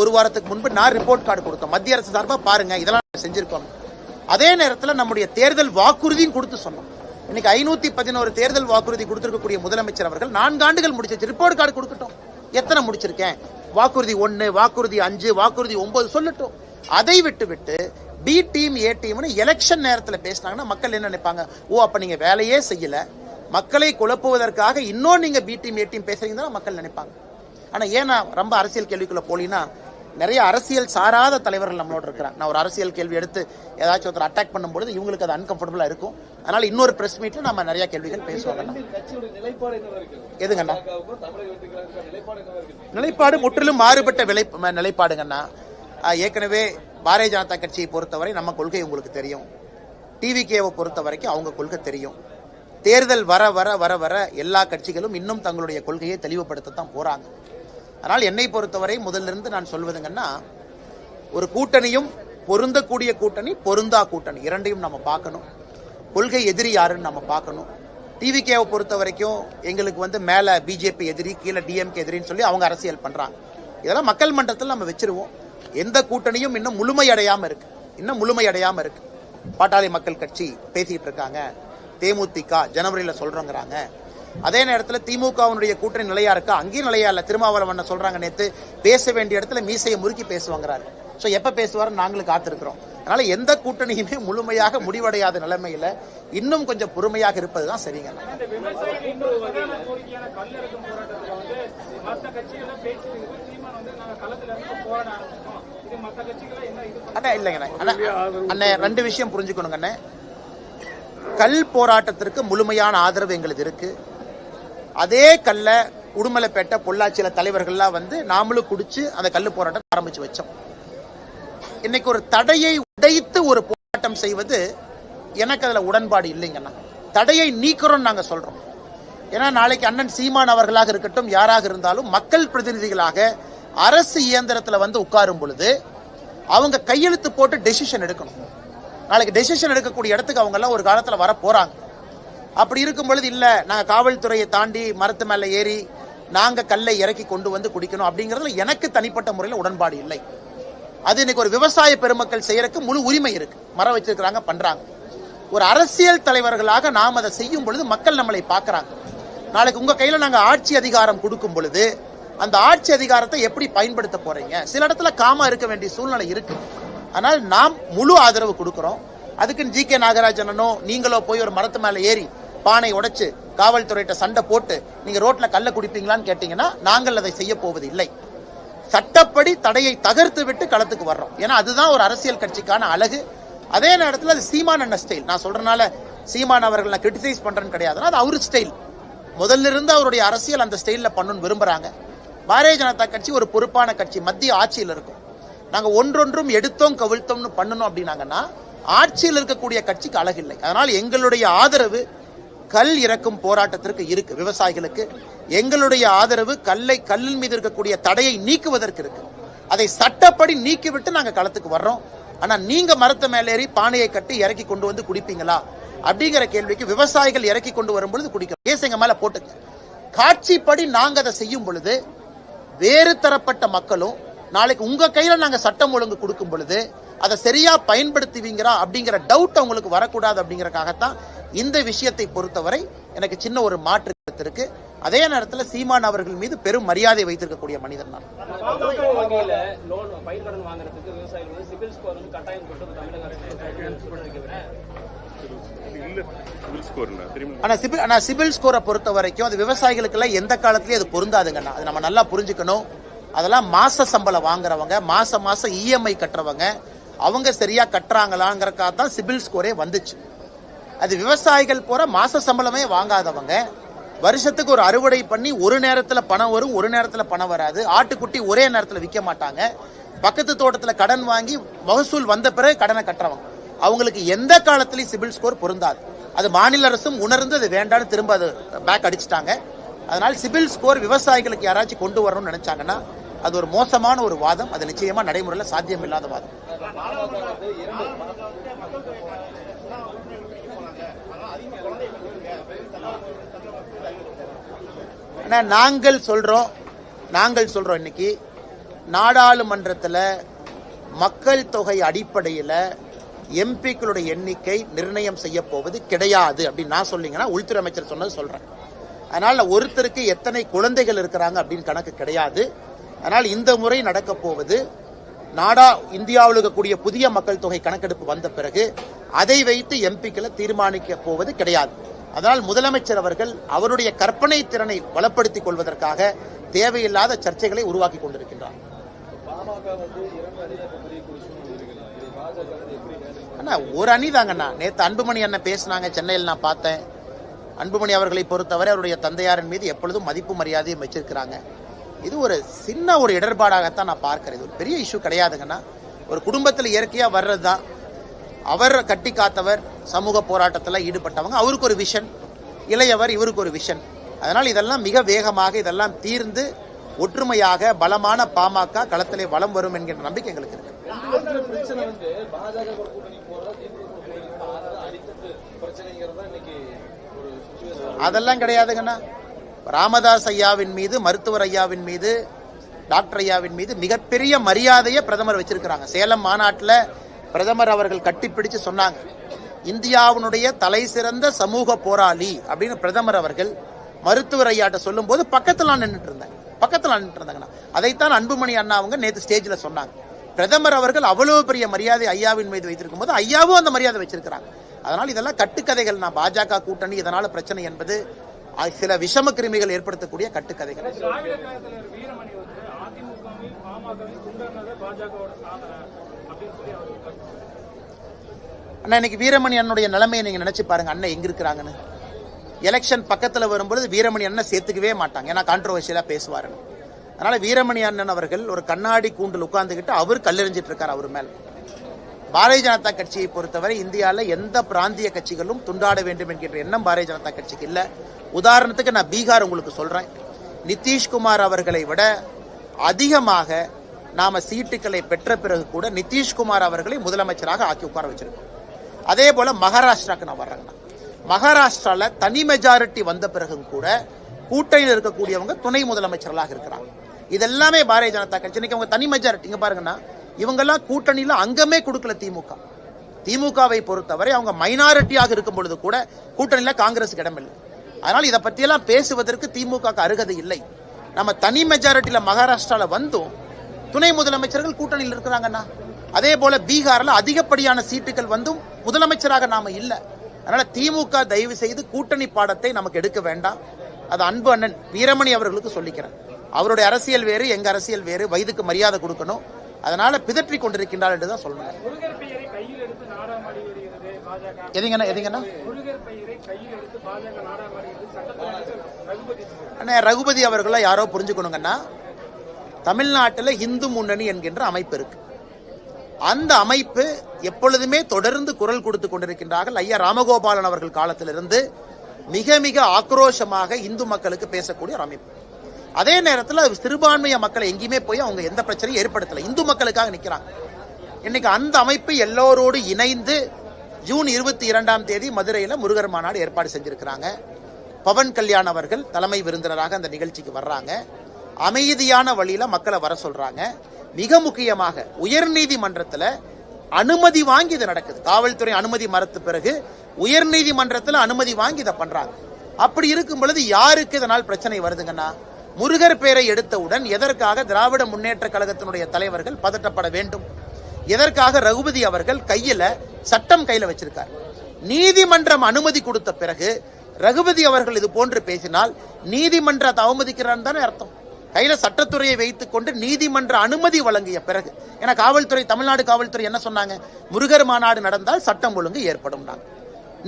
ஒரு வாரத்துக்கு முன்பு நான் ரிப்போர்ட் கார்டு கொடுத்தோம். மத்திய அரசு சார்பாக பாருங்க இதெல்லாம் செஞ்சிருக்கோம். அதே நேரத்தில் நம்முடைய தேர்தல் வாக்குறுதியும் கொடுத்து சொன்னோம். இன்னைக்கு ஐநூத்தி பதினோரு தேர்தல் வாக்குறுதி கொடுத்திருக்கக்கூடிய முதலமைச்சர் அவர்கள் நான்கு ஆண்டுகள் முடிச்சிருச்சு ரிப்போர்ட் கார்டு கொடுக்கட்டும். எத்தனை முடிச்சிருக்கேன்? வாக்குறுதி ஒன்று வாக்குறுதி அஞ்சு வாக்குறுதி ஒன்பது சொல்லட்டும். அதை விட்டு விட்டு பி டீம் ஏ டீம்னு எலெக்ஷன் நேரத்தில் பேசினாங்கன்னா மக்கள் என்ன நினைப்பாங்க? ஓ அப்போ நீங்கள் வேலையே செய்யல. மக்களை குழப்புவதற்காக இன்னும் நீங்கள் பி டீம் ஏ டீம் பேசுறீங்கன்னா மக்கள் நினைப்பாங்க. ஆனால் ஏன்னா ரொம்ப அரசியல் கேள்விக்குள்ளே போலின்னா நிறைய அரசியல் சாராத தலைவர்கள் நம்மளோட இருக்கிறாங்க. நான் ஒரு அரசியல் கேள்வி எடுத்து ஏதாச்சும் ஒருத்தர் அட்டாக் பண்ணும்பொழுது இவங்களுக்கு அது அன்கம்ஃபர்டபுளா இருக்கும். அதனால இன்னொரு பிரஸ் மீட்ல நம்ம நிறைய கேள்விகள் பேசுவாங்க எதுங்கண்ணா நிலைப்பாடு முற்றிலும் மாறுபட்ட விலை நிலைப்பாடுங்கண்ணா ஏற்கனவே பாரதிய ஜனதா கட்சியை பொறுத்தவரை நம்ம கொள்கை உங்களுக்கு தெரியும். டிவிகேவை பொறுத்த வரைக்கும் அவங்க கொள்கை தெரியும். தேர்தல் வர வர வர வர எல்லா கட்சிகளும் இன்னும் தங்களுடைய கொள்கையை தெளிவுபடுத்தத்தான் போறாங்க. அதனால் என்னை பொறுத்தவரை முதலிருந்து நான் சொல்வதுங்கன்னா ஒரு கூட்டணியும் பொருந்தக்கூடிய கூட்டணி பொருந்தா கூட்டணி இரண்டையும் நம்ம பார்க்கணும். கொள்கை எதிரி யாருன்னு நம்ம பார்க்கணும். டிவிகேவை பொறுத்த வரைக்கும் எங்களுக்கு வந்து மேலே பிஜேபி எதிரி கீழே டிஎம்கே எதிரின்னு சொல்லி அவங்க அரசியல் பண்ணுறாங்க இதெல்லாம் மக்கள் மன்றத்தில் நம்ம வச்சிருவோம். எந்த கூட்டணியும் இன்னும் முழுமையடையாமல் இருக்கு. இன்னும் முழுமையடையாமல் இருக்கு. பாட்டாளி மக்கள் கட்சி பேசிகிட்டு இருக்காங்க. தேமுதிக ஜனவரியில் சொல்கிறோங்கிறாங்க அதே நேரத்தில் திமுகவினுடைய கூட்டணி நிலையா இருக்கா? அங்கேயும் நிலையா இல்ல. திருமாவளவன் சொல்றாங்க நேத்து பேச வேண்டிய இடத்துல மீசையை முறுக்கி பேசுவாங்கிறாரு. சோ எப்ப பேசுவாரு நாங்களும் காத்திருக்கிறோம். அதனால எந்த கூட்டணியுமே முழுமையாக முடிவடையாத நிலைமையில இன்னும் கொஞ்சம் பொறுமையாக இருப்பதுதான் சரிங்க. அண்ணா இல்லைங்கண்ணே அண்ணா. ரெண்டு விஷயம் புரிஞ்சுக்கணுங்க அண்ணே. கல் போராட்டத்திற்கு முழுமையான ஆதரவு எங்களுக்கு இருக்கு. அதே கல்ல உடுமலைப்பேட்டை பொள்ளாச்சியில தலைவர்கள்லாம் வந்து நாமளும் குடிச்சு அந்த கல்லு போராட்டம் ஆரம்பிச்சு வச்சோம். இன்னைக்கு ஒரு தடையை உடைத்து ஒரு போராட்டம் செய்வது எனக்கு அதுல உடன்பாடு இல்லைங்கண்ணா. தடையை நீக்கிறோம் நாங்க சொல்றோம். ஏன்னா நாளைக்கு அண்ணன் சீமான் அவர்களாக இருக்கட்டும் யாராக இருந்தாலும் மக்கள் பிரதிநிதிகளாக அரசு இயந்திரத்துல வந்து உட்காரும் பொழுது அவங்க கையெழுத்து போட்டு டெசிஷன் எடுக்கணும். நாளைக்கு டெசிஷன் எடுக்கக்கூடிய இடத்துக்கு அவங்க எல்லாம் ஒரு காலத்துல வர போறாங்க. அப்படி இருக்கும் பொழுது இல்ல நாங்க காவல்துறையை தாண்டி மரத்து மேல ஏறி நாங்க கல்லை இறக்கி கொண்டு வந்து குடிக்கணும் அப்படிங்கறதுல எனக்கு தனிப்பட்ட முறையில் உடன்பாடு இல்லை. அது இன்னைக்கு ஒரு விவசாய பெருமக்கள் செய்யறதுக்கு முழு உரிமை இருக்கு. மரம் வச்சிருக்கிறாங்க பண்றாங்க. ஒரு அரசியல் தலைவர்களாக நாம் அதை செய்யும் பொழுது மக்கள் நம்மளை பார்க்கறாங்க. நாளைக்கு உங்க கையில நாங்க ஆட்சி அதிகாரம் கொடுக்கும் பொழுது அந்த ஆட்சி அதிகாரத்தை எப்படி பயன்படுத்த போறீங்க? சில இடத்துல காமா இருக்க வேண்டிய சூழ்நிலை இருக்கு. ஆனால் நாம் முழு ஆதரவு கொடுக்கிறோம். அதுக்குன்னு ஜி கே நாகராஜனோ நீங்களோ போய் ஒரு மரத்து மேல ஏறி பானை உடைச்சு காவல்துறையிட்ட சண்டை போட்டு நீங்க ரோட்ல கல்ல குடிப்பீங்களான்னு கேட்டீங்கன்னா நாங்கள் அதை செய்ய போவது இல்லை சட்டப்படி தடையை தகர்த்து விட்டு களத்துக்கு வர்றோம். ஏன்னா அதுதான் ஒரு அரசியல் கட்சிக்கான அழகு. அதே நேரத்தில் அது சீமான் அண்ண ஸ்டைல் நான் சொல்றனால சீமான் அவர்கள் நான் கிரிட்டிசைஸ் பண்றேன்னு கிடையாது. அது அவர் ஸ்டைல் முதல்ல இருந்து அவருடைய அரசியல் அந்த ஸ்டைல்ல பண்ணணும்னு விரும்புறாங்க. பாரதிய ஜனதா கட்சி ஒரு பொறுப்பான கட்சி. மத்திய ஆட்சியில் இருக்கும். நாங்கள் ஒன்றொன்றும் எடுத்தோம் கவிழ்த்தோம்னு பண்ணணும் அப்படின்னாங்கன்னா ஆட்சியில் இருக்கக்கூடிய கட்சிக்கு அழகில்லை. அதனால் எங்களுடைய ஆதரவு கல் இறக்கும் போராட்டத்திற்கு இருக்கு விவசாயிகளுக்கு. எங்களுடைய ஆதரவு கல்லை கல்லின் மீது இருக்கக்கூடிய தடையை நீக்குவதற்கு இருக்கு. அதை சட்டப்படி நீக்கிவிட்டு நாங்கள் களத்துக்கு வர்றோம். ஆனால் நீங்க மரத்த மேலேறி பானையை கட்டி இறக்கி கொண்டு வந்து குடிப்பீங்களா? அப்படிங்கிற கேள்விக்கு விவசாயிகள் இறக்கி கொண்டு வரும்பொழுது குடிக்கிறோம். கேஸ் எங்க மேல போட்டுங்க காட்சிப்படி நாங்கள் அதை செய்யும் பொழுது வேறு தரப்பட்ட மக்களும் நாளைக்கு உங்க கையில நாங்க சட்டம் ஒழுங்கு கொடுக்கும் பொழுது அதை சரியா பயன்படுத்துவீங்கிறா அப்படிங்கிற டவுட் அவங்களுக்கு வரக்கூடாது அப்படிங்கறக்காகத்தான் இந்த விஷயத்தை பொறுத்தவரை எனக்கு சின்ன ஒரு மாற்று கருத்து இருக்கு. அதே நேரத்துல சீமான் அவர்கள் மீது பெரும் மரியாதை வைத்திருக்கக்கூடிய மனிதன் நான். சிபில் சிவில் ஆனா சிபில் ஆனா சிபில் ஸ்கோரை பொறுத்த வரைக்கும் அது விவசாயிகளுக்கெல்லாம் எந்த காலத்திலயும் அது பொருந்தாதுங்கண்ணா. அது நம்ம நல்லா புரிஞ்சுக்கணும். அதெல்லாம் மாச சம்பளம் வாங்குறவங்க மாதம் மாசம் இஎம்ஐ கட்டுறவங்க அவங்க சரியா கட்டுறாங்களாங்கிறக்காக தான் சிபில் ஸ்கோரே வந்துச்சு. அது விவசாயிகள் போற மாச சம்பளமே வாங்காதவங்க. வருஷத்துக்கு ஒரு அறுவடை பண்ணி ஒரு நேரத்துல பணம் வரும் ஒரு நேரத்துல பணம் வராது. ஆட்டுக்குட்டி ஒரே நேரத்துல விற்க மாட்டாங்க. பக்கத்து தோட்டத்துல கடன் வாங்கி மகசூல் வந்த பிறகு கடனை கட்டுறவங்க. அவங்களுக்கு எந்த காலத்திலயும் சிபில் ஸ்கோர் பொருந்தாது. அது மாநில அரசும் உணர்ந்து அது வேண்டாம்னு திரும்ப அது பேக் அடிச்சிட்டாங்க. அதனால் சிபில் ஸ்கோர் விவசாயிகளுக்கு யாராச்சும் கொண்டு வரணும்னு நினைச்சாங்கன்னா அது ஒரு மோசமான ஒரு வாதம். அது நிச்சயமா நடைமுறையில சாத்தியம் இல்லாத வாதம் நாங்கள் சொல்றோம் நாங்கள் சொல்றோம் இன்னைக்கு நாடாளுமன்றத்தில் மக்கள் தொகை அடிப்படையில் எம்பிக்களுடைய எண்ணிக்கை நிர்ணயம் செய்ய போவது கிடையாது அப்படின்னு நான் சொல்லிங்கன்னா உள்துறை அமைச்சர் சொன்னது சொல்றேன். அதனால் ஒருத்தருக்கு எத்தனை குழந்தைகள் இருக்கிறாங்க அப்படின்னு கணக்கு கிடையாது. அதனால் இந்த முறை நடக்க போவது நாடா இந்தியாவில் இருக்கக்கூடிய புதிய மக்கள் தொகை கணக்கெடுப்பு வந்த பிறகு அதை வைத்து எம்பிக்களை தீர்மானிக்க போவது கிடையாது. அதனால் முதலமைச்சர் அவர்கள் அவருடைய கற்பனை திறனை பலப்படுத்திக் கொள்வதற்காக தேவையில்லாத சர்ச்சைகளை உருவாக்கி கொண்டிருக்கின்றார். அண்ணா ஒரு அணி தாங்கண்ணா. நேற்று அன்புமணி அண்ணன் பேசினாங்க சென்னையில் நான் பார்த்தேன். அன்புமணி அவர்களை பொறுத்தவரை அவருடைய தந்தையாரின் மீது எப்பொழுதும் மதிப்பு மரியாதையும் வச்சிருக்கிறாங்க. இது ஒரு சின்ன ஒரு இடர்பாடாகத்தான் நான் பார்க்கிறேன். இது ஒரு பெரிய இஷ்யூ கிடையாதுங்கன்னா ஒரு குடும்பத்தில் இயற்கையாக வர்றது தான் அவர் கட்டி காத்தவர் சமூக போராட்டத்தில் ஈடுபட்டவங்க அவருக்கு ஒரு விஷன் இளையவர் இவருக்கு ஒரு விஷன் அதனால் இதெல்லாம் மிக வேகமாக இதெல்லாம் தீர்ந்து ஒற்றுமையாக பலமான பாமக களத்திலே வலம் வரும் என்கின்ற நம்பிக்கை எங்களுக்கு இருக்கு. பிரச்சனை வந்து பாஜக கூட்டணி போறதா திமுக கூட்டணி பிரச்சனைங்கிறதா இன்னைக்கு அதெல்லாம் கிடையாதுங்கண்ணா. ராமதாஸ் ஐயாவின் மீது மருத்துவர் ஐயாவின் மீது டாக்டர் ஐயாவின் மீது மிகப்பெரிய மரியாதையை பிரதமர் வச்சிருக்கிறாங்க. சேலம் மாநாட்டில் பிரதமர் அவர்கள் கட்டிப்பிடிச்சு சொன்னாங்க. இந்தியாவினுடைய தலை சிறந்த சமூக போராளி அப்படின்னு பிரதமர் அவர்கள் மருத்துவர் ஐயாட்ட சொல்லும்போது பக்கத்தில் நின்றுட்டு இருந்தேன். பக்கத்தில் நின்றுட்டு இருந்தாங்கண்ணா. அதைத்தான் அன்புமணி அண்ணா அவங்க நேற்று ஸ்டேஜில் சொன்னாங்க. பிரதமர் அவர்கள் அவ்வளவு பெரிய மரியாதை ஐயாவின் மீது வைத்திருக்கும் போது ஐயாவும் அந்த மரியாதை வச்சிருக்கிறாங்க. அதனால் இதெல்லாம் கட்டுக்கதைகள். நான் பாஜக கூட்டணி இதனால பிரச்சனை என்பது சில விஷம கிருமிகள் ஏற்படுத்தக்கூடிய கட்டுக்கதைகள். அண்ணா இன்னைக்கு வீரமணி அண்ணனுடைய நிலைமையை நீங்க நினைச்சு பாருங்க அண்ணன் எங்க இருக்கிறாங்கன்னு. எலெக்ஷன் பக்கத்துல வரும்பொழுது வீரமணி அண்ணன் சேர்த்துக்கவே மாட்டாங்க. ஏன்னா கான்ட்ரவர்ஷியலா பேசுவாருன்னு. அதனால வீரமணி அண்ணன் அவர்கள் ஒரு கண்ணாடி கூண்டில் உட்கார்ந்துகிட்டு அவர் கல்லெறிஞ்சிட்டு இருக்கார் அவர் மேல. பாரதிய ஜனதா கட்சியை பொறுத்தவரை இந்தியாவில் எந்த பிராந்திய கட்சிகளும் துண்டாட வேண்டும் என்கின்ற எண்ணம் பாரதிய ஜனதா கட்சிக்கு இல்லை. உதாரணத்துக்கு நான் பீகார் உங்களுக்கு சொல்கிறேன் நிதிஷ்குமார் அவர்களை விட அதிகமாக நாம சீட்டுகளை பெற்ற பிறகு கூட நிதிஷ்குமார் அவர்களை முதலமைச்சராக ஆக்கி உட்கார வச்சிருக்கோம். அதே போல மகாராஷ்டிராவுக்கு நான் வர்றேங்கண்ணா மகாராஷ்டிராவில் தனி மெஜாரிட்டி வந்த பிறகும் கூட கூட்டணியில் இருக்கக்கூடியவங்க துணை முதலமைச்சர்களாக இருக்கிறாங்க. இதெல்லாமே பாரதிய ஜனதா கட்சி. இன்னைக்கு அவங்க தனி மெஜாரிட்டி இங்கே பாருங்கன்னா இவங்கெல்லாம் கூட்டணியில் அங்கமே கொடுக்கல திமுக. திமுகவை பொறுத்தவரை அவங்க மைனாரிட்டியாக இருக்கும் பொழுது கூட கூட்டணியில் காங்கிரஸுக்கு இடமில்லை அதனால் இதை பற்றியெல்லாம் பேசுவதற்கு திமுக அருகதை இல்லை. நம்ம தனி மெஜாரிட்டியில் மகாராஷ்டிராவில் வந்தும் துணை முதலமைச்சர்கள் கூட்டணியில் இருக்கிறாங்கண்ணா. அதே போல பீகாரில் அதிகப்படியான சீட்டுகள் வந்தும் முதலமைச்சராக நாம இல்லை. அதனால திமுக தயவு செய்து கூட்டணி பாடத்தை நமக்கு எடுக்க வேண்டாம். அது அன்பு அண்ணன் வீரமணி அவர்களுக்கு சொல்லிக்கிறேன். அவருடைய அரசியல் வேறு எங்க அரசியல் வேறு. வயதுக்கு மரியாதை கொடுக்கணும். அதனால பிதற்றி கொண்டிருக்கின்றார் என்று தான் சொல்லணும். எதுங்கண்ணா எதுங்கண்ணா? அண்ணே ரகுபதி அவர்களை யாரோ புரிஞ்சுக்கணுங்கன்னா தமிழ்நாட்டில் இந்து முன்னணி என்கின்ற அமைப்பு இருக்கு. அந்த அமைப்பு எப்பொழுதுமே தொடர்ந்து குரல் கொடுத்து கொண்டிருக்கின்றார்கள். ஐயா ராமகோபாலன் அவர்கள் காலத்திலிருந்து மிக மிக ஆக்ரோஷமாக இந்து மக்களுக்கு பேசக்கூடிய ஒரு அமைப்பு. அதே நேரத்தில் சிறுபான்மைய மக்களை எங்கேயுமே போய் அவங்க எந்த பிரச்சனையும் ஏற்படுத்தலை. இந்து மக்களுக்காக நிற்கிறாங்க இன்னைக்கு அந்த அமைப்பு எல்லோரோடு இணைந்து ஜூன் இருபத்தி இரண்டாம் தேதி மதுரையில் முருகர் மாநாடு ஏற்பாடு செஞ்சிருக்கிறாங்க. பவன் கல்யாண் அவர்கள் தலைமை விருந்தினராக அந்த நிகழ்ச்சிக்கு வர்றாங்க. அமைதியான வழியில் மக்களை வர சொல்றாங்க. மிக முக்கியமாக உயர்நீதிமன்றத்தில் அனுமதி வாங்கி இது நடக்குது. காவல்துறை அனுமதி மறுத்த பிறகு உயர்நீதிமன்றத்தில் அனுமதி வாங்கி இதை பண்றாங்க. அப்படி இருக்கும் பொழுது யாருக்கு இதனால் பிரச்சனை வருதுங்கன்னா முருகர் பேரை எடுத்தவுடன் எதற்காக திராவிட முன்னேற்ற கழகத்தினுடைய தலைவர்கள் பதட்டப்பட வேண்டும்? எதற்காக ரகுபதி அவர்கள் கையில சட்டம் கையில வச்சிருக்கார்? நீதிமன்றம் அனுமதி கொடுத்த பிறகு ரகுபதி அவர்கள் இது போன்று பேசினால் நீதிமன்றத்தை அவமதிக்கிறான்னு தானே அர்த்தம். கையில சட்டத்துறையை வைத்துக் கொண்டு நீதிமன்ற அனுமதி வழங்கிய பிறகு ஏன்னா காவல்துறை தமிழ்நாடு காவல்துறை என்ன சொன்னாங்க? முருகர் மாநாடு நடந்தால் சட்டம் ஒழுங்கு ஏற்படும்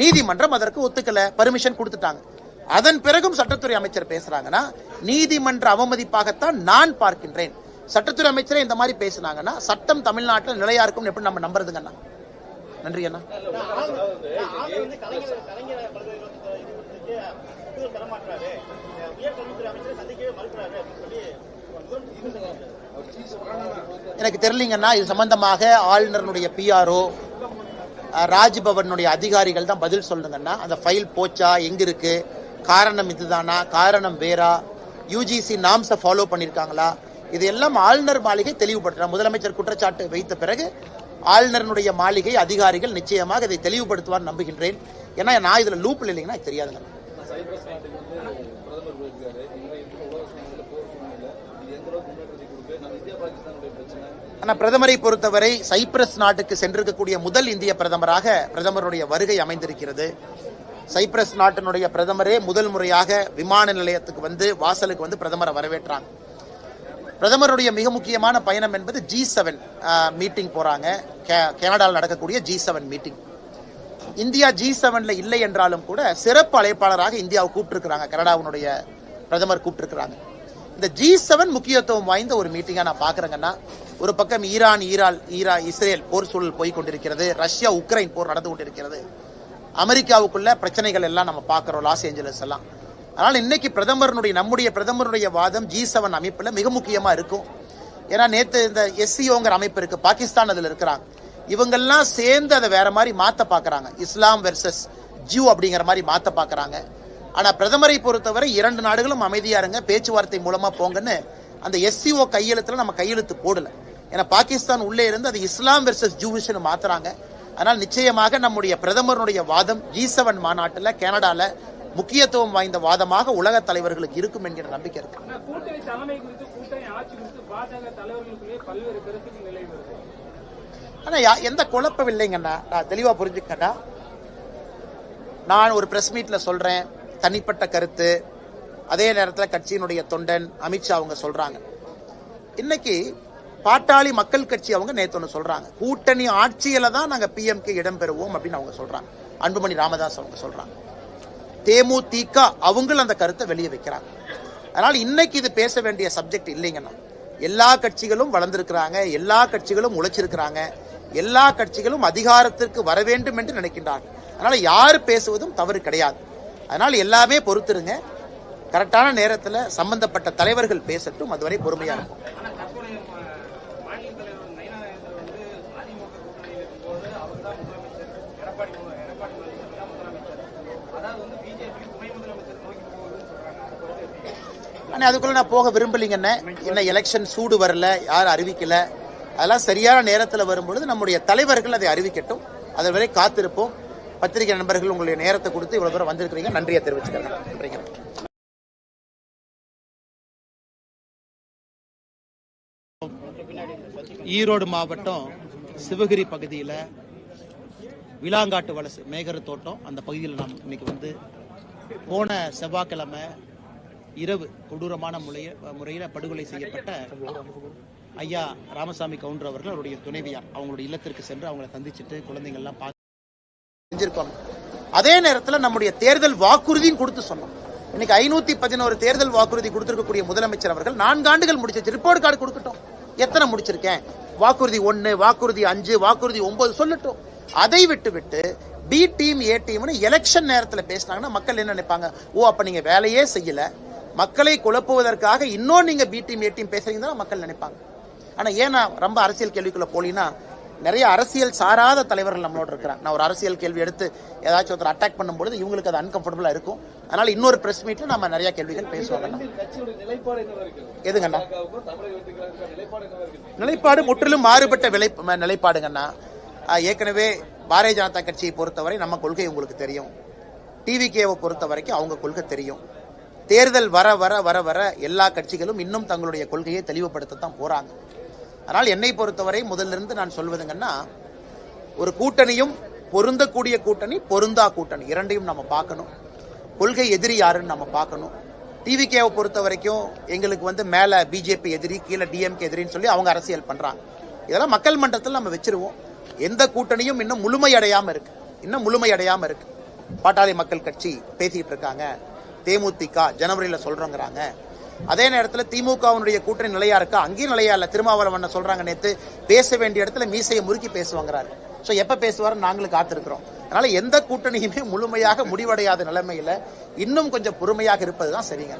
நீதிமன்றம் அதற்கு ஒத்துக்கல பர்மிஷன் கொடுத்துட்டாங்க. அதன் பிறகும் சட்டத்துறை அமைச்சர் பேசுறாங்கன்னா நீதிமன்ற அவமதிப்பாகத்தான் நான் பார்க்கின்றேன். சட்டத்துறை அமைச்சரே இந்த மாதிரி பேசுனாங்கன்னா சட்டம் தமிழ்நாட்டில் நிலையா இருக்கும் எப்படி நம்ம நம்புறதுங்கண்ணா நன்றி அண்ணா. எனக்கு தெரியலீங்கன்னா இது சம்பந்தமாக ஆளுநருடைய பிஆர்ஓ ராஜ்பவனுடைய அதிகாரிகள் தான் பதில் சொல்லுங்கன்னா அந்த ஃபைல் போச்சா எங்க இருக்கு காரணம் இதுதானா? காரணம் வேறா? யூஜிசி நாம்ஸை ஃபாலோ பண்ணியிருக்காங்களா இது எல்லாம் ஆளுநர் மாளிகை தெளிவுபடுத்துறார் முதலமைச்சர் குற்றச்சாட்டு வைத்த பிறகு ஆளுநருடைய மாளிகை அதிகாரிகள் நிச்சயமாக இதை தெளிவுபடுத்துவார் நம்புகின்றேன். ஏன்னா நான் இதுல லூப்பில் இல்லைங்கன்னா தெரியாதுங்க. சைப்ரஸ் நாட்டுக்கு வந்து பிரதமர் போயிருக்காரு. இங்க இருக்கிற உலக சூழ்நிலை போர் சூழ்நிலை இது எந்த அளவுக்கு முன்னேற்றத்தை கொடுக்கு நம்ம இந்தியா பாகிஸ்தானுடைய பிரச்சனை. ஆனா பிரதமரை பொறுத்தவரை சைப்ரஸ் நாட்டுக்கு சென்றிருக்கக்கூடிய முதல் இந்திய பிரதமராக பிரதமருடைய வருகை அமைந்திருக்கிறது. சைப்ரஸ் நாட்டினுடைய பிரதமரே முதல் முறையாக விமான நிலையத்துக்கு வந்து வாசலுக்கு வந்து பிரதமரை வரவேற்றாங்க. பிரதமருடைய மிக முக்கியமான பயணம் என்பது ஜி செவன் மீட்டிங் போறாங்க. கே- கனடாவில் நடக்கக்கூடிய G seven meeting India G செவன்ல இல்லை என்றாலும் கூட சிறப்பு அழைப்பாளராக இந்தியாவை கூப்பிட்டுருக்கிறாங்க. கனடாவினுடைய பிரதமர் கூப்பிட்டுருக்கிறாங்க. இந்த ஜி செவன் முக்கியத்துவம் வாய்ந்த ஒரு மீட்டிங்காக நான் பார்க்குறேங்கன்னா ஒரு பக்கம் ஈரான் ஈரால் ஈரா இஸ்ரேல் போர் சூழல் போய் கொண்டிருக்கிறது. ரஷ்யா உக்ரைன் போர் நடந்து கொண்டிருக்கிறது. அமெரிக்காவுக்குள்ள பிரச்சனைகள் எல்லாம் நம்ம பார்க்குறோம் லாஸ் ஏஞ்சலஸ் எல்லாம். அதனால் இன்னைக்கு பிரதமருடைய நம்முடைய பிரதமருடைய வாதம் ஜி செவன் அமைப்புல மிக முக்கியமா இருக்கும். ஏன்னா நேத்து இந்த எஸ்சிஓங்கிற அமைப்பு இருக்கு பாகிஸ்தான் அதுல இருக்கிறாங்க. இவங்கெல்லாம் சேர்ந்து அதை வேற மாதிரி மாத்த பாக்குறாங்க. இஸ்லாம் வெர்சஸ் ஜூ அப்படிங்கிற மாதிரி மாத்த பாக்குறாங்க. ஆனா பிரதமரை பொறுத்தவரை இரண்டு நாடுகளும் அமைதியாக இருங்க பேச்சுவார்த்தை மூலமா போங்கன்னு அந்த எஸ்சிஓ கையெழுத்துல நம்ம கையெழுத்து போடல. ஏன்னா பாகிஸ்தான் உள்ளே இருந்து அது இஸ்லாம் வெர்சஸ் ஜூவிஷ்னு மாத்துறாங்க. அதனால் நிச்சயமாக நம்முடைய பிரதமருடைய வாதம் ஜி செவன் மாநாட்டில் கனடால முக்கியத்துவம் வாய்ந்த வாதமாக உலக தலைவர்களுக்கு இருக்கும் என்கிற நம்பிக்கை இருக்கு. ஆனா எந்த குழப்பம் இல்லைங்கண்ணா நான் தெளிவா புரிஞ்சுக்கண்ணா நான் ஒரு பிரஸ் மீட்ல சொல்றேன். தனிப்பட்ட கருத்து. அதே நேரத்தில் கட்சியினுடைய தொண்டன் அமித்ஷா அவங்க சொல்றாங்க. இன்னைக்கு பாட்டாளி மக்கள் கட்சி அவங்க நேற்று ஒன்று சொல்றாங்க. கூட்டணி ஆட்சியில தான் நாங்க பிஎம்கே இடம் பெறுவோம் அப்படின்னு அவங்க சொல்றாங்க. அன்புமணி ராமதாஸ் அவங்க சொல்றாங்க. தேமுதிக அவங்களும் அந்த கருத்தை வெளியே வைக்கிறாங்க. அதனால இன்னைக்கு இது பேச வேண்டிய சப்ஜெக்ட் இல்லைங்கன்னா எல்லா கட்சிகளும் வளர்ந்திருக்கிறாங்க எல்லா கட்சிகளும் உழைச்சிருக்கிறாங்க எல்லா கட்சிகளும் அதிகாரத்திற்கு வர வேண்டும் என்று நினைக்கின்றார்கள் அதனால யார் பேசுவதும் தவறு கிடையாது. அதனால எல்லாமே பொறுத்துருங்க. கரெக்டான நேரத்தில் சம்பந்தப்பட்ட தலைவர்கள் பேசட்டும் அதுவரை பொறுமையாக இருக்கும் ஆனா தற்போதைய ம- மாநில தலைவர் நயினார் வந்து அதிமுக கூட்டணியில் இருக்கும்போது அவர் தான் முதலமைச்சர் எடப்பாடி மு- எடப்பாடி பழனிசாமி தான் முதலமைச்சர் அதாவது வந்து பிஜேபி துணை முதலமைச்சர் நோக்கி போகுதுன்னு சொல்றாங்க அதை பொறுத்து ஆனால் அதுக்குள்ளே அதுக்குள்ள நான் போக விரும்பலீங்கண்ணே என்ன எலெக்ஷன் சூடு வரல யாரும் அறிவிக்கல. அதெல்லாம் சரியான நேரத்தில் வரும்பொழுது நம்முடைய தலைவர்கள் அதை அறிவிக்கட்டும். அது வரை காத்திருப்போம். பத்திரிகை நண்பர்கள் உங்களுடைய நேரத்தை கொடுத்து இவ்வளவு தூரம் வந்திருக்கிறீங்க. நன்றியை தெரிவிச்சுக்கிறேன். நன்றிங்க. ஈரோடு மாவட்டம் சிவகிரி பகுதியில் விலாங்காட்டு வலசு மேகர தோட்டம். அந்த பகுதியில் நாம் இன்னைக்கு வந்து போன செவ்வாய்க்கிழமை இரவு கொடூரமான முறைய முறையில் படுகொலை செய்யப்பட்ட ஐயா ராமசாமி கவுண்டர் அவர்கள் அவருடைய துணைவியார். அவங்களுடைய இல்லத்திற்கு சென்று அவங்களை சந்திச்சுட்டு குழந்தைங்கள்லாம் பார்த்து செஞ்சிருக்கோம் அதே நேரத்தில் நம்முடைய தேர்தல் வாக்குறுதியும் கொடுத்து சொன்னோம். இன்னைக்கு ஐநூத்தி பதினோரு தேர்தல் வாக்குறுதி கொடுத்திருக்கக்கூடிய முதலமைச்சர் அவர்கள் நான்கு ஆண்டுகள் முடிச்சிருச்சு ரிப்போர்ட் கார்டு கொடுக்கட்டும். எத்தனை முடிச்சிருக்கேன்? வாக்குறுதி ஒன்னு வாக்குறுதி அஞ்சு வாக்குறுதி ஒன்பது சொல்லட்டும். அதை விட்டு விட்டு பி டீம் ஏ டீம்னு எலெக்ஷன் நேரத்தில் பேசினாங்கன்னா மக்கள் என்ன நினைப்பாங்க? ஓ அப்போ நீங்கள் வேலையே செய்யலை. மக்களை குழப்புவதற்காக இன்னும் நீங்க பீட்டிம் டீம் பேசுறீங்கன்னா மக்கள் நினைப்பாங்க. ஆனா ஏன் நான் ரொம்ப அரசியல் கேள்விக்குள்ள போலினா நிறைய அரசியல் சாராத தலைவர்கள் நம்மளோட இருக்கிறாங்க. நான் ஒரு அரசியல் கேள்வி எடுத்து ஏதாச்சும் ஒருத்தர் அட்டாக் பண்ணும்பொழுது இவங்களுக்கு அது அன்கம்ஃபர்டபுளா இருக்கும். அதனால இன்னொரு பிரஸ் மீட்ல நம்ம நிறைய கேள்விகள் பேசுவாங்க நிலைப்பாடு எதுங்கண்ணா? நிலைப்பாடு முற்றிலும் மாறுபட்ட விலை நிலைப்பாடுங்கண்ணா. ஏற்கனவே பாரதிய ஜனதா கட்சியை பொறுத்தவரை நம்ம கொள்கை உங்களுக்கு தெரியும். டிவிகேவை பொறுத்த வரைக்கும் அவங்க கொள்கை தெரியும். தேர்தல் வர வர வர வர எல்லா கட்சிகளும் இன்னும் தங்களுடைய கொள்கையை தெளிவுபடுத்தத்தான் போறாங்க. அதனால் என்னை பொறுத்தவரை முதலிருந்து நான் சொல்வதுங்கன்னா ஒரு கூட்டணியும் பொருந்தக்கூடிய கூட்டணி பொருந்தா கூட்டணி இரண்டையும் நம்ம பார்க்கணும். கொள்கை எதிரி யாருன்னு நம்ம பார்க்கணும். டிவிகேவை பொறுத்த வரைக்கும் எங்களுக்கு வந்து மேலே பிஜேபி எதிரி கீழே டிஎம்கே எதிரின்னு சொல்லி அவங்க அரசியல் பண்ணுறாங்க இதெல்லாம் மக்கள் மன்றத்தில் நம்ம வச்சிருவோம். எந்த கூட்டணியும் இன்னும் முழுமையடையாமல் இருக்கு. இன்னும் முழுமையடையாமல் இருக்கு. பாட்டாளி மக்கள் கட்சி பேசிட்டு இருக்காங்க. தேமுதிக ஜனவரியில சொல்றோங்கிறாங்க. அதே நேரத்தில் திமுகவினுடைய கூட்டணி நிலையா இருக்கா? அங்கேயும் நிலையா இல்ல. திருமாவளவன் சொல்றாங்க நேத்து பேச வேண்டிய இடத்துல மீசையை முறுக்கி பேசுவாங்கிறாரு. சோ எப்ப பேசுவாரு நாங்களும் காத்திருக்கிறோம். அதனால எந்த கூட்டணியுமே முழுமையாக முடிவடையாத நிலைமையில இன்னும் கொஞ்சம் பொறுமையாக சரிங்க.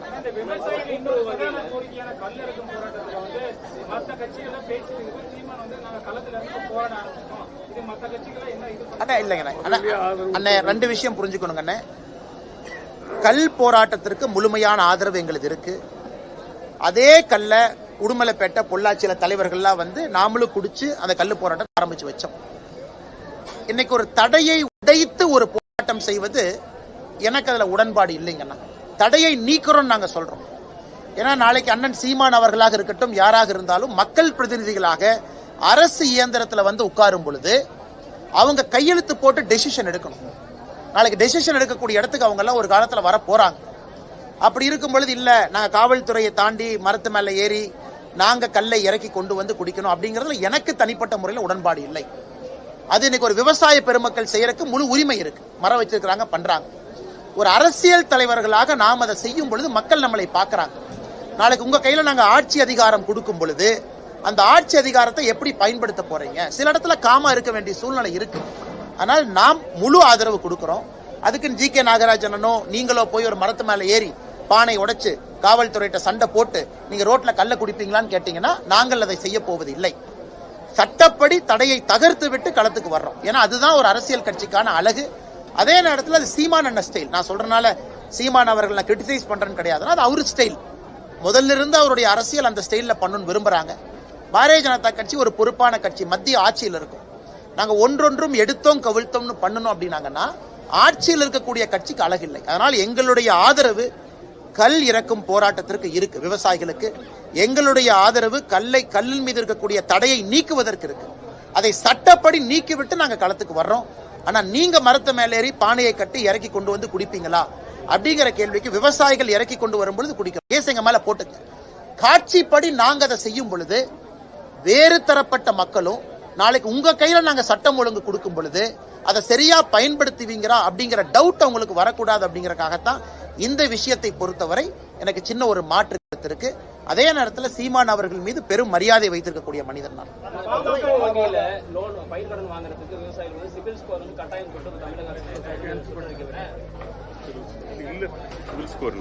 கட்சிகளை என்ன இது அண்ணா இல்லைங்கண்ணே. அண்ணா ரெண்டு விஷயம் புரிஞ்சுக்கணுங்க அண்ணே கல் போராட்டத்திற்கு முழுமையான ஆதரவு எங்களுக்கு இருக்கு. அதே கல்ல உடுமலைப்பேட்டை பொள்ளாச்சியில தலைவர்கள்லாம் வந்து நாமளும் குடிச்சு அந்த கல் போராட்டம் ஆரம்பிச்சு வச்சோம். இன்னைக்கு ஒரு தடையை உடைத்து ஒரு போராட்டம் செய்வது எனக்கு அதுல உடன்பாடு இல்லைங்கண்ணா. தடையை நீக்கிறோம் நாங்க சொல்றோம். ஏன்னா நாளைக்கு அண்ணன் சீமான் அவர்களாக இருக்கட்டும் யாராக இருந்தாலும் மக்கள் பிரதிநிதிகளாக அரசு இயந்திரத்துல வந்து உட்காரும் பொழுது அவங்க கையெழுத்து போட்டு டெசிஷன் எடுக்கணும். நாளைக்கு டெசிஷன் எடுக்கக்கூடிய இடத்துக்கு அவங்க எல்லாம் ஒரு காலத்துல வர போறாங்க. அப்படி இருக்கும் பொழுது இல்ல நாங்க காவல்துறையை தாண்டி மரத்து மேல ஏறி நாங்க கல்லை இறக்கி கொண்டு வந்து குடிக்கணும். அப்படிங்கறதுல எனக்கு தனிப்பட்ட முறையில் உடன்பாடு இல்லை. அது இன்னைக்கு ஒரு விவசாய பெருமக்கள் செய்யறதுக்கு முழு உரிமை இருக்கு. மரம் வச்சிருக்கிறாங்க பண்றாங்க. ஒரு அரசியல் தலைவர்களாக நாம் அதை செய்யும் பொழுது மக்கள் நம்மளை பார்க்கறாங்க. நாளைக்கு உங்க கையில நாங்க ஆட்சி அதிகாரம் கொடுக்கும் பொழுது அந்த ஆட்சி அதிகாரத்தை எப்படி பயன்படுத்த போறீங்க? சில இடத்துல காமா இருக்க வேண்டிய சூழ்நிலை இருக்கு. ஆனால் நாம் முழு ஆதரவு கொடுக்கிறோம். அதுக்கு ஜி கே நாகராஜனோ நீங்களோ போய் ஒரு மரத்து மேல ஏறி பானை உடைச்சு காவல்துறையிட்ட சண்டை போட்டு நீங்க ரோட்ல கள்ள குடிப்பீங்களான்னு கேட்டீங்கன்னா நாங்கள் அதை செய்ய போவது இல்லை சட்டப்படி தடையை தகர்த்து விட்டு களத்துக்கு வர்றோம். ஏன்னா அதுதான் ஒரு அரசியல் கட்சிக்கான அழகு. அதே நேரத்தில் அது சீமான் அண்ண ஸ்டைல் நான் சொல்றனால சீமான் அவர்கள் நான் கிரிட்டிசைஸ் பண்றேன்னு கிடையாது. அது அவரு ஸ்டைல் முதல்ல இருந்து அவருடைய அரசியல் அந்த ஸ்டைல்ல பண்ணணும்னு விரும்புறாங்க. பாரதிய ஜனதா கட்சி ஒரு பொறுப்பான கட்சி. மத்திய ஆட்சியில் இருக்கும். நாங்க ஒன்றொன்றும் எடுத்தோம் கவிழ்த்தோம்னு பண்ணணும் அப்படின்னாங்கன்னா ஆட்சியில் இருக்கக்கூடிய கட்சிக்கு அழகில்லை அதனால் எங்களுடைய ஆதரவு கல் இறக்கும் போராட்டத்திற்கு இருக்கு விவசாயிகளுக்கு. எங்களுடைய ஆதரவு கல்லை கல்லின் மீது இருக்கக்கூடிய தடையை நீக்குவதற்கு இருக்கு. அதை சட்டப்படி நீக்கிவிட்டு நாங்க களத்துக்கு வர்றோம். ஆனா நீங்க மரத்து மேலேறி பானையை கட்டி இறக்கி கொண்டு வந்து குடிப்பீங்களா? அப்படிங்கிற கேள்விக்கு விவசாயிகள் இறக்கி கொண்டு வரும்பொழுது குடிக்கிறோம் கேஸ் எங்க மேல போட்டுங்க காட்சிப்படி நாங்க அதை செய்யும் பொழுது வேறு தரப்பட்ட மக்களும் நாளைக்கு உங்க கையில நாங்க சட்டம் ஒழுங்கு கொடுக்கும் பொழுது அதை சரியா பயன்படுத்துவீங்கிறா அப்படிங்கிற டவுட் அவங்களுக்கு வரக்கூடாது அப்படிங்கறக்காகத்தான் இந்த விஷயத்தை பொறுத்தவரை எனக்கு சின்ன ஒரு மாற்று கருத்து இருக்கு. அதே நேரத்தில் சீமான் அவர்கள் மீது பெரும் மரியாதை வைத்திருக்கக்கூடிய மனிதன் நான். ஸ்கோர்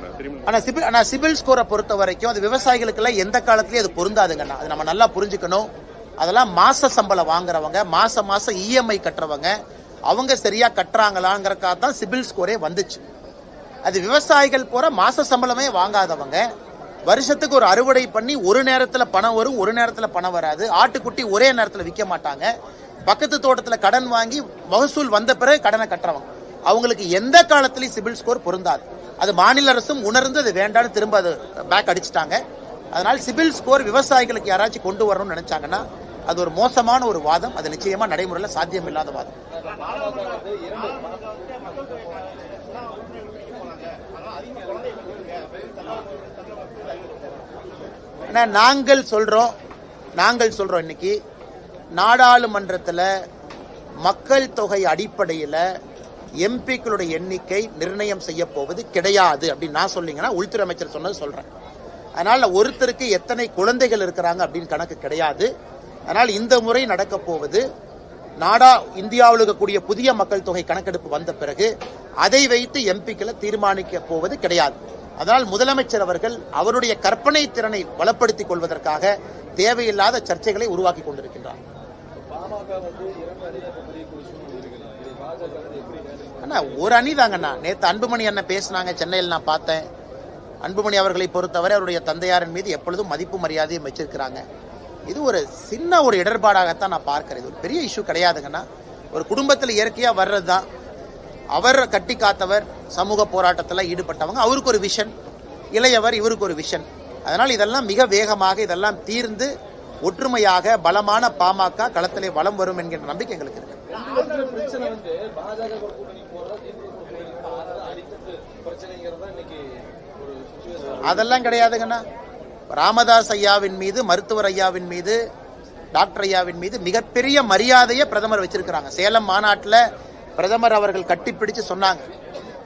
ஆனா சிபில் ஆனா சிபில் ஸ்கோரை பொறுத்த வரைக்கும் அது விவசாயிகளுக்கு எல்லாம் எந்த காலத்திலயும் அது பொருந்தாதுங்கண்ணா. அது நம்ம நல்லா புரிஞ்சுக்கணும். அதெல்லாம் மாச சம்பளம் வாங்குறவங்க மாச மாசம் இஎம்ஐ கட்டுறவங்க அவங்க சரியா கட்டுறாங்களாங்கிறக்காக தான் சிபில் ஸ்கோரே வந்துச்சு. அது விவசாயிகள் போற மாச சம்பளமே வாங்காதவங்க. வருஷத்துக்கு ஒரு அறுவடை பண்ணி ஒரு நேரத்துல பணம் வரும் ஒரு நேரத்துல பணம் வராது. ஆட்டுக்குட்டி ஒரே நேரத்துல விற்க மாட்டாங்க. பக்கத்து தோட்டத்துல கடன் வாங்கி மகசூல் வந்த பிறகு கடனை கட்டுறவங்க. அவங்களுக்கு எந்த காலத்திலையும் சிபில் ஸ்கோர் பொருந்தாது. அது மாநில அரசும் உணர்ந்து அது வேண்டாம்னு திரும்ப அது பேக் அடிச்சிட்டாங்க. அதனால சிபில் ஸ்கோர் விவசாயிகளுக்கு யாராச்சும் கொண்டு வரணும்னு நினைச்சாங்கன்னா அது ஒரு மோசமான ஒரு வாதம். அது நிச்சயமா நடைமுறையில் சாத்தியம் இல்லாத வாதம் நாங்கள் சொல்றோம். நாங்கள் சொல்றோம் இன்னைக்கு. நாடாளுமன்றத்தில் மக்கள் தொகை அடிப்படையில் எம்பிக்களுடைய எண்ணிக்கை நிர்ணயம் செய்ய போவது கிடையாது அப்படின்னு நான் சொல்லிங்கன்னா உள்துறை அமைச்சர் சொன்னது சொல்றேன். அதனால ஒருத்தருக்கு எத்தனை குழந்தைகள் இருக்கிறாங்க அப்படின்னு கணக்கு கிடையாது. அதனால் இந்த முறை நடக்கப் போவது நாடா இந்தியாவில் இருக்கக்கூடிய புதிய மக்கள் தொகை கணக்கெடுப்பு வந்த பிறகு அதை வைத்து எம்பிக்களை தீர்மானிக்க போவது கிடையாது. அதனால் முதலமைச்சர் அவர்கள் அவருடைய கற்பனை திறனை வளப்படுத்திக் கொள்வதற்காக தேவையில்லாத சர்ச்சைகளை உருவாக்கி கொண்டிருக்கின்றார். அண்ணா ஒரு அணி தாங்கண்ணா. நேத்து அன்புமணி அண்ணன் பேசினாங்க சென்னையில் நான் பார்த்தேன். அன்புமணி அவர்களை பொறுத்தவரை அவருடைய தந்தையாரின் மீது எப்பொழுதும் மதிப்பு மரியாதையும் வச்சிருக்கிறாங்க. இது ஒரு சின்ன ஒரு இடர்பாடாகத்தான் நான் பார்க்கிறேன். இது ஒரு பெரிய இஷ்யூ கிடையாதுங்கண்ணா ஒரு குடும்பத்தில் இயற்கையா வர்றது தான் அவர் கட்டி காத்தவர் சமூக போராட்டத்தில் ஈடுபட்டவங்க அவருக்கு ஒரு விஷன் இளையவர் இவருக்கு ஒரு விஷன் அதனால் இதெல்லாம் மிக வேகமாக இதெல்லாம் தீர்ந்து ஒற்றுமையாக பலமான பாமக களத்திலே வலம் வரும் என்கின்ற நம்பிக்கை எங்களுக்கு இருக்கு. அதெல்லாம் கிடையாதுங்கண்ணா. ராமதாஸ் ஐயாவின் மீது மருத்துவர் ஐயாவின் மீது டாக்டர் ஐயாவின் மீது மிகப்பெரிய மரியாதையை பிரதமர் வச்சிருக்கிறாங்க. சேலம் மாநாட்டில் பிரதமர் அவர்கள் கட்டிப்பிடிச்சு சொன்னாங்க.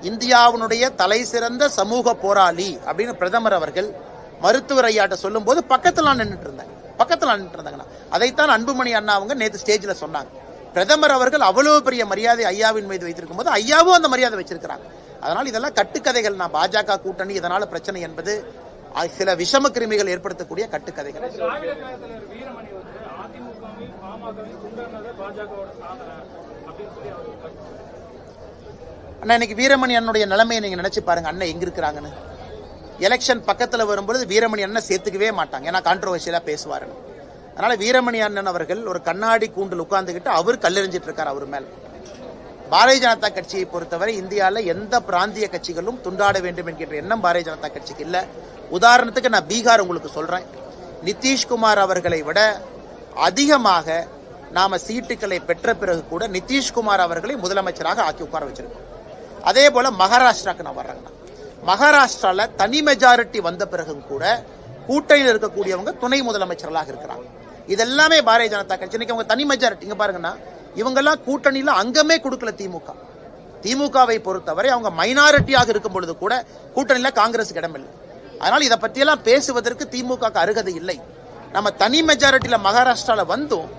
இந்தியாவினுடைய தலை சிறந்த சமூக போராளி அப்படின்னு பிரதமர் அவர்கள் மருத்துவர் ஐயாட்ட சொல்லும்போது பக்கத்தில் நான் நின்றுட்டு இருந்தேன். பக்கத்தில் நான் நின்றுட்டு இருந்தாங்கண்ணா. அதைத்தான் அன்புமணி அண்ணா அவங்க நேற்று ஸ்டேஜில் சொன்னாங்க. பிரதமர் அவர்கள் அவ்வளவு பெரிய மரியாதை ஐயாவின் மீது வைத்திருக்கும் போது ஐயாவும் அந்த மரியாதை வச்சிருக்கிறாங்க. அதனால் இதெல்லாம் கட்டுக்கதைகள். நான் பாஜக கூட்டணி இதனால பிரச்சனை என்பது சில விஷம கிருமிகள் ஏற்படுத்தக்கூடிய கட்டுக்கதைகள். அண்ணா இன்னைக்கு வீரமணி அண்ணனுடைய நிலைமையை நீங்க நினைச்சு பாருங்க. அண்ணன் எங்க இருக்கிறாங்கன்னு. எலெக்ஷன் பக்கத்துல வரும்பொழுது வீரமணி அண்ணன் சேர்த்துக்கவே மாட்டாங்க. ஏன்னா கான்ட்ரவர்ஷியலா பேசுவாருன்னு. அதனால வீரமணி அண்ணன் அவர்கள் ஒரு கண்ணாடி கூண்டில் உட்கார்ந்துகிட்டு அவர் கல்லெறிஞ்சிட்டு இருக்காரு அவர் மேல. பாரதிய ஜனதா கட்சியை பொறுத்தவரை இந்தியாவில் எந்த பிராந்திய கட்சிகளும் துண்டாட வேண்டும் என்கின்ற எண்ணம் பாரதிய ஜனதா கட்சிக்கு இல்லை. உதாரணத்துக்கு நான் பீகார் உங்களுக்கு சொல்றேன். நிதிஷ்குமார் அவர்களை விட அதிகமாக நாம சீட்டுகளை பெற்ற பிறகு கூட நிதிஷ்குமார் அவர்களை முதலமைச்சராக ஆக்கி உட்கார வச்சிருக்கோம். அதே போல மகாராஷ்டிராக்கு நான் வர்றேங்கண்ணா. மகாராஷ்டிரால தனி மெஜாரிட்டி வந்த பிறகும் கூட கூட்டணியில் இருக்கக்கூடியவங்க துணை முதலமைச்சர்களாக இருக்கிறாங்க. இதெல்லாமே பாரதிய ஜனதா கட்சி. இன்னைக்கு அவங்க தனி மெஜாரிட்டி இங்க பாருங்கண்ணா. இவங்கெல்லாம் கூட்டணியில் அங்கமே கொடுக்கல திமுக. திமுகவை பொறுத்தவரை அவங்க மைனாரிட்டியாக இருக்கும் பொழுது கூட கூட்டணியில் காங்கிரஸுக்கு இடமில்லை அதனால் இதை பற்றியெல்லாம் பேசுவதற்கு திமுக அருகதை இல்லை. நம்ம தனி மெஜாரிட்டியில் மகாராஷ்டிராவில் வந்தும்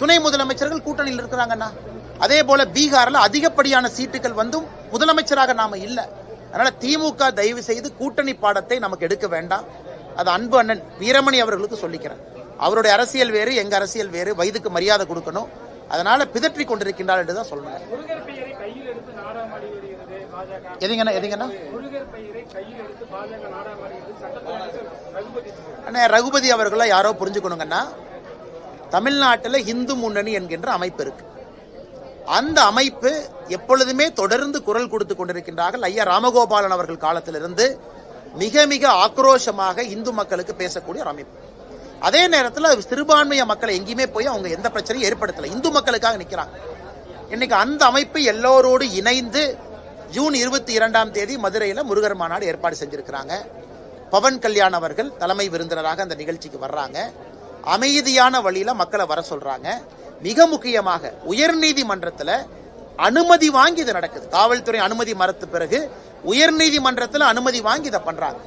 துணை முதலமைச்சர்கள் கூட்டணியில் இருக்கிறாங்கண்ணா. அதே போல பீகாரில் அதிகப்படியான சீட்டுகள் வந்தும் முதலமைச்சராக நாம இல்லை. அதனால திமுக தயவு செய்து கூட்டணி பாடத்தை நமக்கு எடுக்க வேண்டாம். அது அன்பு அண்ணன் வீரமணி அவர்களுக்கு சொல்லிக்கிறேன். அவருடைய அரசியல் வேறு எங்க அரசியல் வேறு வயதுக்கு மரியாதை கொடுக்கணும். அதனால பிதற்றி கொண்டிருக்கின்றார் என்று தான் பாஜக. எதுங்கண்ணா எதுங்கண்ணா? அண்ணே ரகுபதி அவர்களை யாரோ புரிஞ்சுக்கணுங்கன்னா தமிழ்நாட்டில் இந்து முன்னணி என்கின்ற அமைப்பு இருக்கு. அந்த அமைப்பு எப்பொழுதுமே தொடர்ந்து குரல் கொடுத்து கொண்டிருக்கின்றார்கள். ஐயா ராமகோபாலன் அவர்கள் காலத்திலிருந்து மிக மிக ஆக்ரோஷமாக இந்து மக்களுக்கு பேசக்கூடிய ஒரு அமைப்பு. அதே நேரத்தில் சிறுபான்மைய மக்களை எங்கேயுமே போய் அவங்க எந்த பிரச்சனையும் ஏற்படுத்தல. இந்து மக்களுக்காக நிற்கிறாங்க இன்னைக்கு அந்த அமைப்பு எல்லோரோடு இணைந்து ஜூன் இருபத்தி இரண்டாம் தேதி மதுரையில் முருகர் மாநாடு ஏற்பாடு செஞ்சிருக்கிறாங்க. பவன் கல்யாண் அவர்கள் தலைமை விருந்தினராக அந்த நிகழ்ச்சிக்கு வர்றாங்க. அமைதியான வழியில மக்களை வர சொல்றாங்க. மிக முக்கியமாக உயர்நீதிமன்றத்தில் அனுமதி வாங்கி இது நடக்குது. காவல்துறை அனுமதி மறுத்த பிறகு உயர்நீதிமன்றத்தில் அனுமதி வாங்கி இதை பண்றாங்க.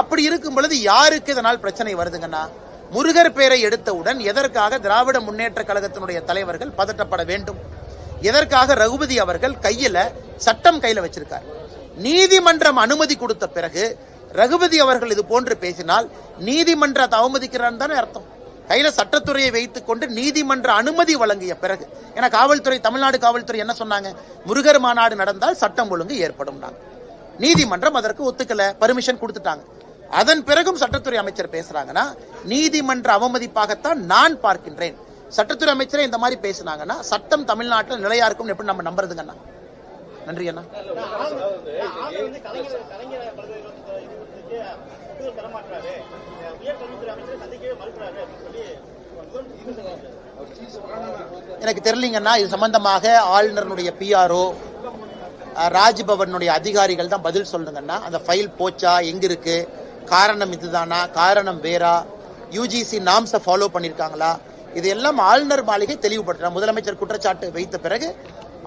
அப்படி இருக்கும் பொழுது யாருக்கு இதனால் பிரச்சனை வருதுங்கன்னா முருகர் பேரை எடுத்தவுடன் எதற்காக திராவிட முன்னேற்ற கழகத்தினுடைய தலைவர்கள் பதட்டப்பட வேண்டும்? எதற்காக ரகுபதி அவர்கள் கையில சட்டம் கையில வச்சிருக்கார்? நீதிமன்றம் அனுமதி கொடுத்த பிறகு ரகுபதி அவர்கள் இது போன்று பேசினால் நீதிமன்றத்தை அவமதிக்கிறான்னு தானே அர்த்தம். கையில சட்டத்துறையை வைத்துக் கொண்டு நீதிமன்ற அனுமதி வழங்கிய பிறகு ஏன்னா காவல்துறை தமிழ்நாடு காவல்துறை என்ன சொன்னாங்க? முருகர் மாநாடு நடந்தால் சட்டம் ஒழுங்கு ஏற்படும் நீதிமன்றம் அதற்கு ஒத்துக்கல பர்மிஷன் கொடுத்துட்டாங்க. அதன் பிறகும் சட்டத்துறை அமைச்சர் பேசுறாங்கன்னா நீதிமன்ற அவமதிப்பாகத்தான் நான் பார்க்கின்றேன். சட்டத்துறை அமைச்சரே இந்த மாதிரி பேசுனாங்கன்னா சட்டம் தமிழ்நாட்டில் நிலையா இருக்கும் எப்படி நம்ம நம்புறதுங்கண்ணா? நன்றி அண்ணா. எனக்கு தெரியலீங்கன்னா இது சம்பந்தமாக ஆளுநருடைய பிஆர்ஓ ராஜ்பவனுடைய அதிகாரிகள் தான் பதில் சொல்லுங்கன்னா அந்த ஃபைல் போச்சா? எங்க இருக்கு? காரணம் இதுதானா? காரணம் வேறா? யூஜிசி நாம்ஸை ஃபாலோ பண்ணியிருக்காங்களா இது எல்லாம் ஆளுநர் மாளிகை தெளிவுபடுத்தலாம் முதலமைச்சர் குற்றச்சாட்டு வைத்த பிறகு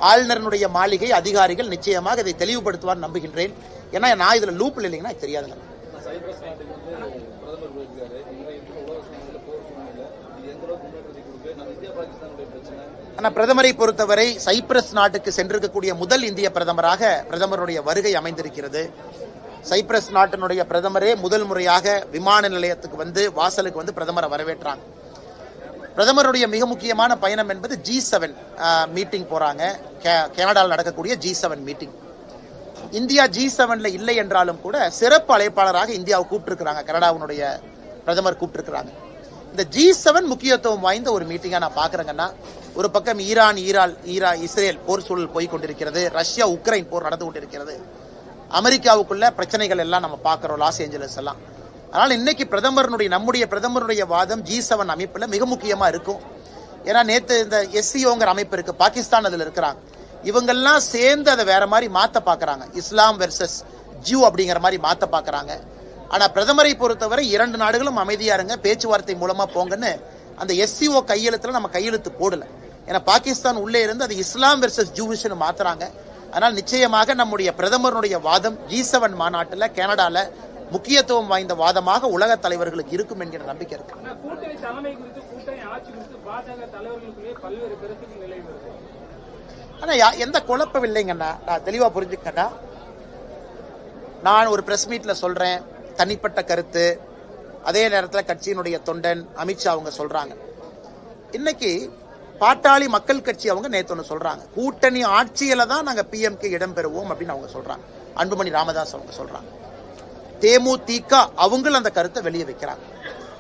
ஆளுநருடைய மாளிகை அதிகாரிகள் நிச்சயமாக இதை தெளிவுபடுத்துவார் நம்புகின்றேன். ஏன்னா நான் இதுல லூப்பில் இல்லைங்கன்னா எனக்கு தெரியாதுங்க. ஆனா பிரதமரை பொறுத்தவரை சைப்ரஸ் நாட்டுக்கு சென்றிருக்கக்கூடிய முதல் இந்திய பிரதமராக பிரதமருடைய வருகை அமைந்திருக்கிறது. சைப்ரஸ் நாட்டினுடைய பிரதமரே முதல் முறையாக விமான நிலையத்துக்கு வந்து வாசலுக்கு வந்து பிரதமரை வரவேற்றாங்க. பிரதமருடைய மிக முக்கியமான பயணம் என்பது ஜி செவன் மீட்டிங் போறாங்க. கே- கனடாவில் நடக்கக்கூடிய G seven meeting India G செவன்ல இல்லை என்றாலும் கூட சிறப்பு அழைப்பாளராக இந்தியாவை கூப்பிட்டுருக்கிறாங்க. கனடாவினுடைய பிரதமர் கூப்பிட்டுருக்கிறாங்க. இந்த ஜி செவன் முக்கியத்துவம் வாய்ந்த ஒரு மீட்டிங்கை நான் பாக்குறேங்கன்னா ஒரு பக்கம் ஈரான் ஈரால் ஈரா இஸ்ரேல் போர் சூழல் போய் கொண்டிருக்கிறது. ரஷ்யா உக்ரைன் போர் நடந்து கொண்டிருக்கிறது. அமெரிக்காவுக்குள்ள பிரச்சனைகள் எல்லாம் நம்ம பார்க்குறோம் லாஸ் ஏஞ்சலஸ் எல்லாம். அதனால் இன்னைக்கு பிரதமருடைய நம்முடைய பிரதமருடைய வாதம் ஜி செவன் அமைப்பில் மிக முக்கியமாக இருக்கும். ஏன்னா நேற்று இந்த எஸ்சிஓங்கிற அமைப்பு இருக்குது பாகிஸ்தான் அதில் இருக்கிறாங்க. இவங்கெல்லாம் சேர்ந்து அதை வேற மாதிரி மாற்ற பார்க்குறாங்க இஸ்லாம் வெர்சஸ் ஜூ அப்படிங்கிற மாதிரி மாற்ற பார்க்குறாங்க ஆனால் பிரதமரை பொறுத்தவரை இரண்டு நாடுகளும் அமைதியாக இருங்க பேச்சுவார்த்தை மூலமாக போங்கன்னு அந்த எஸ்சிஓ கையெழுத்தில் நம்ம கையெழுத்து போடலை. ஏன்னா பாகிஸ்தான் உள்ளே இருந்து அது இஸ்லாம் வெர்சஸ் ஜூவிஷ்னு மாத்துறாங்க. அதனால் நிச்சயமாக நம்முடைய பிரதமருடைய வாதம் ஜி செவன் மாநாட்டுல கனடால முக்கியத்துவம் வாய்ந்த வாதமாக உலக தலைவர்களுக்கு இருக்கும் என்கிற நம்பிக்கை இருக்கு. ஆனா எந்த குழப்பம் இல்லைங்கண்ணா? நான் தெளிவா புரிஞ்சுக்கண்ணா நான் ஒரு பிரஸ் மீட்ல சொல்றேன். தனிப்பட்ட கருத்து. அதே நேரத்தில் கட்சியினுடைய தொண்டன் அமித்ஷா அவங்க சொல்றாங்க. இன்னைக்கு பாட்டாளி மக்கள் கட்சி அவங்க நேற்று ஒன்று சொல்றாங்க. கூட்டணி ஆட்சியில தான் நாங்க பிஎம்கே இடம் பெறுவோம் அப்படின்னு அவங்க சொல்றாங்க. அன்புமணி ராமதாஸ் அவங்க சொல்றாங்க. தேமுதிக அவங்களும் அந்த கருத்தை வெளியே வைக்கிறாங்க.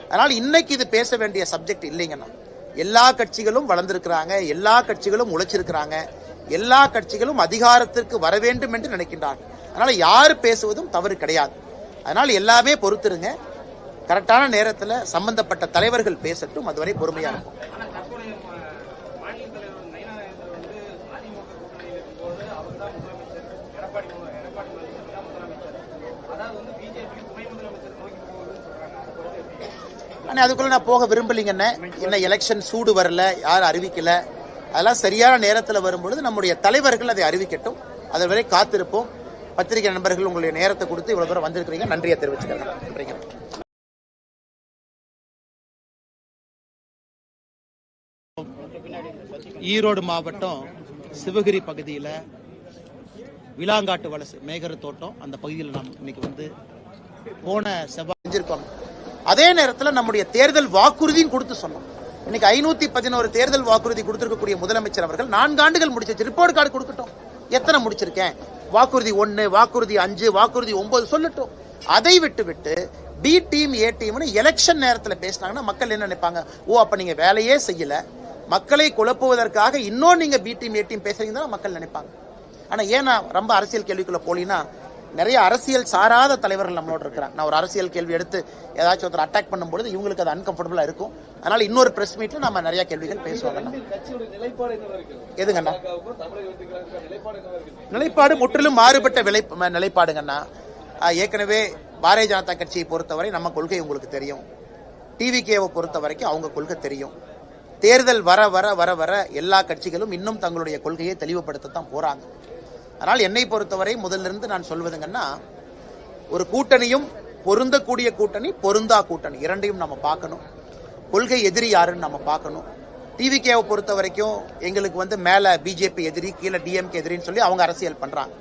அதனால இன்னைக்கு இது பேச வேண்டிய சப்ஜெக்ட் இல்லைங்கன்னா எல்லா கட்சிகளும் வளர்ந்திருக்கிறாங்க எல்லா கட்சிகளும் உழைச்சிருக்கிறாங்க எல்லா கட்சிகளும் அதிகாரத்திற்கு வர வேண்டும் என்று நினைக்கின்றார்கள். அதனால யார் பேசுவதும் தவறு கிடையாது. அதனால எல்லாமே பொறுத்துருங்க. கரெக்டான நேரத்தில் சம்பந்தப்பட்ட தலைவர்கள் பேசட்டும். அதுவரை பொறுமையாக இருக்கும் ஆனா தற்போதைய மா- மாநில தலைவர் நயினாதேவர் வந்து அதிமுக கூட்டணியில் இருக்கும்போது அவர் தான் முதலமைச்சர் எடப்பாடி எடப்பாடி பழனிசாமி தான் முதலமைச்சர் அதாவது வந்து பிஜேபி துணை முதலமைச்சர் நோக்கி போகுதுன்னு சொல்றாங்க எப்படி அதுக்குள்ள நான் போக விரும்பலீங்கண்ணே. என்ன எலெக்ஷன் சூடு வரல யாரும் அறிவிக்கல. அதெல்லாம் சரியான நேரத்தில் வரும்பொழுது நம்முடைய தலைவர்கள் அதை அறிவிக்கட்டும். அது வரை காத்திருப்போம். பத்திரிகை நண்பர்கள் உங்களுடைய நேரத்தை கொடுத்து இவ்வளவு தூரம் வந்திருக்கிறீங்க. நன்றியை தெரிவிச்சுக்கிறேன். நன்றிங்க. ஈரோடு மாவட்டம் சிவகிரி பகுதியில் விலாங்காட்டு வலசு மேகர தோட்டம். அந்த பகுதியில் நாம் இன்னைக்கு வந்து போன செவ்வாய் செஞ்சிருக்கோம். அதே நேரத்தில் நம்முடைய தேர்தல் வாக்குறுதியும் கொடுத்து சொன்னோம். இன்னைக்கு ஐநூத்தி பதினோரு தேர்தல் வாக்குறுதி கொடுத்திருக்கக்கூடிய முதலமைச்சர் அவர்கள் நான்கு ஆண்டுகள் முடிச்சிருச்சு ரிப்போர்ட் கார்டு கொடுக்கட்டும். எத்தனை முடிச்சிருக்கேன்? வாக்குறுதி ஒன்னு வாக்குறுதி அஞ்சு வாக்குறுதி ஒன்பது சொல்லட்டும். அதை விட்டு விட்டு பி டீம் ஏ டீம்னு எலெக்ஷன் நேரத்தில் பேசினாங்கன்னா மக்கள் என்ன நினைப்பாங்க? ஓ அப்போ நீங்கள் வேலையே செய்யல. மக்களை குழப்புவதற்காக இன்னும் நீங்கள் பி டீம் ஏ டீம் பேசுறீங்கன்னா மக்கள் நினைப்பாங்க. ஆனால் ஏன் நான் ரொம்ப அரசியல் கேள்விக்குள்ளே போலினா நிறைய அரசியல் சாராத தலைவர்கள் நம்மளோட இருக்கிறாங்க. நான் ஒரு அரசியல் கேள்வி எடுத்து ஏதாச்சும் ஒருத்தர் அட்டாக் பண்ணும்பொழுது இவங்களுக்கு அது அன்கம்ஃபர்டபுளாக இருக்கும். அதனால இன்னொரு பிரஸ் மீட்ல நம்ம நிறைய கேள்விகள் பேசுவாங்க எதுங்கண்ணா நிலைப்பாடு முற்றிலும் மாறுபட்ட விலை நிலைப்பாடுங்கண்ணா. ஏற்கனவே பாரதிய ஜனதா கட்சியை பொறுத்தவரை நம்ம கொள்கை உங்களுக்கு தெரியும். டிவிகேவை பொறுத்த வரைக்கும் அவங்க கொள்கை தெரியும். தேர்தல் வர வர வர வர எல்லா கட்சிகளும் இன்னும் தங்களுடைய கொள்கையை தெளிவுபடுத்தத்தான் போறாங்க. அதனால் என்னை பொறுத்தவரை முதல்ல இருந்து நான் சொல்வதுங்கன்னா ஒரு கூட்டணியும் பொருந்தக்கூடிய கூட்டணி பொருந்தா கூட்டணி இரண்டையும் நம்ம பார்க்கணும். கொள்கை எதிரி யாருன்னு நம்ம பார்க்கணும். டிவிகேவை பொறுத்த வரைக்கும் எங்களுக்கு வந்து மேலே பிஜேபி எதிரி கீழே டிஎம்கே எதிரின்னு சொல்லி அவங்க அரசியல் பண்ணுறாங்க